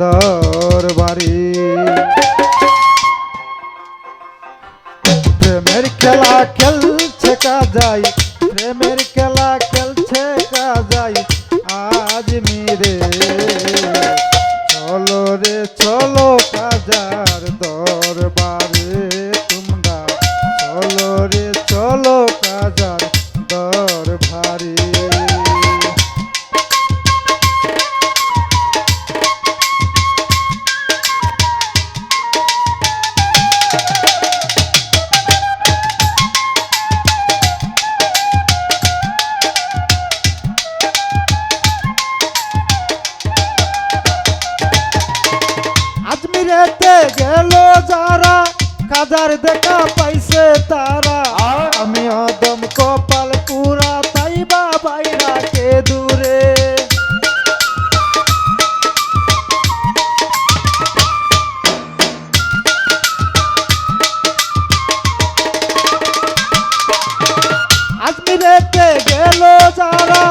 দরবারি প্রেমের খেলা খেলছে কাজাই, প্রেমের খেলা খেলছে কাজাই, আজ মিরে। চলো রে, চলো কাজার দরবারে তোমরা। চলো রে, চলো কাজার দরবারে। গেল যারা কাজার দেখা পাইছে তারা। আমি অদম কপাল পুরা তাই বা বাইরা কে দূরে? আজমিরেতে গেল যারা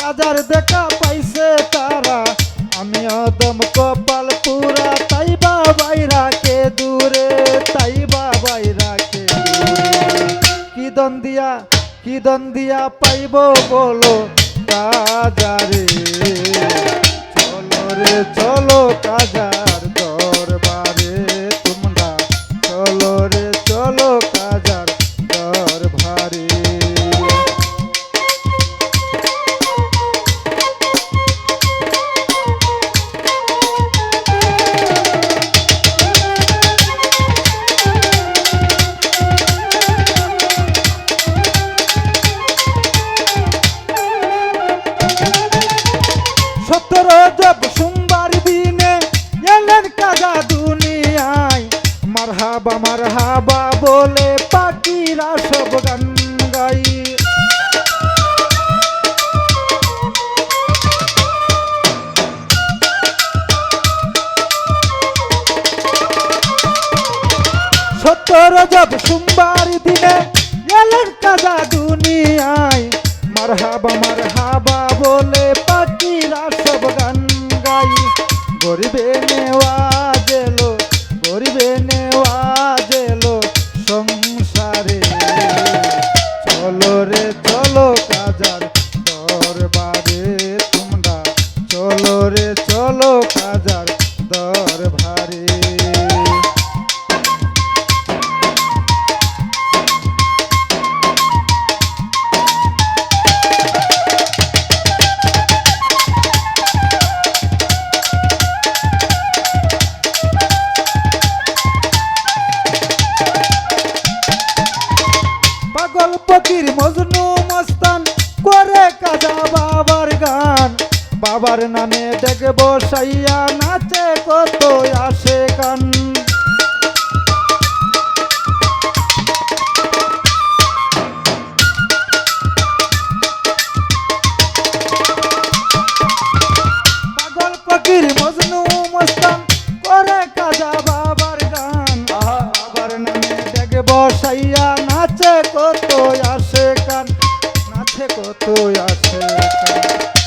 কাজার দেখা পাইছে তারা। আমি অদম কপাল দিয়া কি দন দিয়া পাইব বলো কাজারে চলো রে চলো কাজার মারহাবা মারহাবা বলে পাখিরা সব গান গাই সতেরো জব সোমবার দিনে এলেন কাজা দুনিয়ায়। মারহাবা মারহাবা বলে পাখিরা সব গান গাই গরিবে নেওয়াজ রে বাবার নামে ডেকে বসাইয়া নাচে কত আসে ফকির মজনু নাচে কত আসে কান নাচে কত কান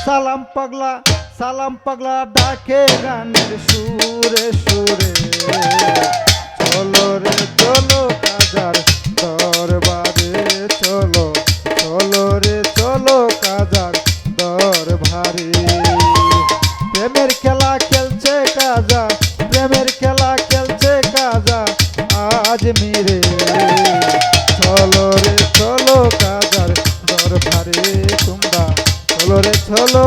সালাম পাগলা সালাম পাগলা ডাকে গানের সুরে সুরে। চলো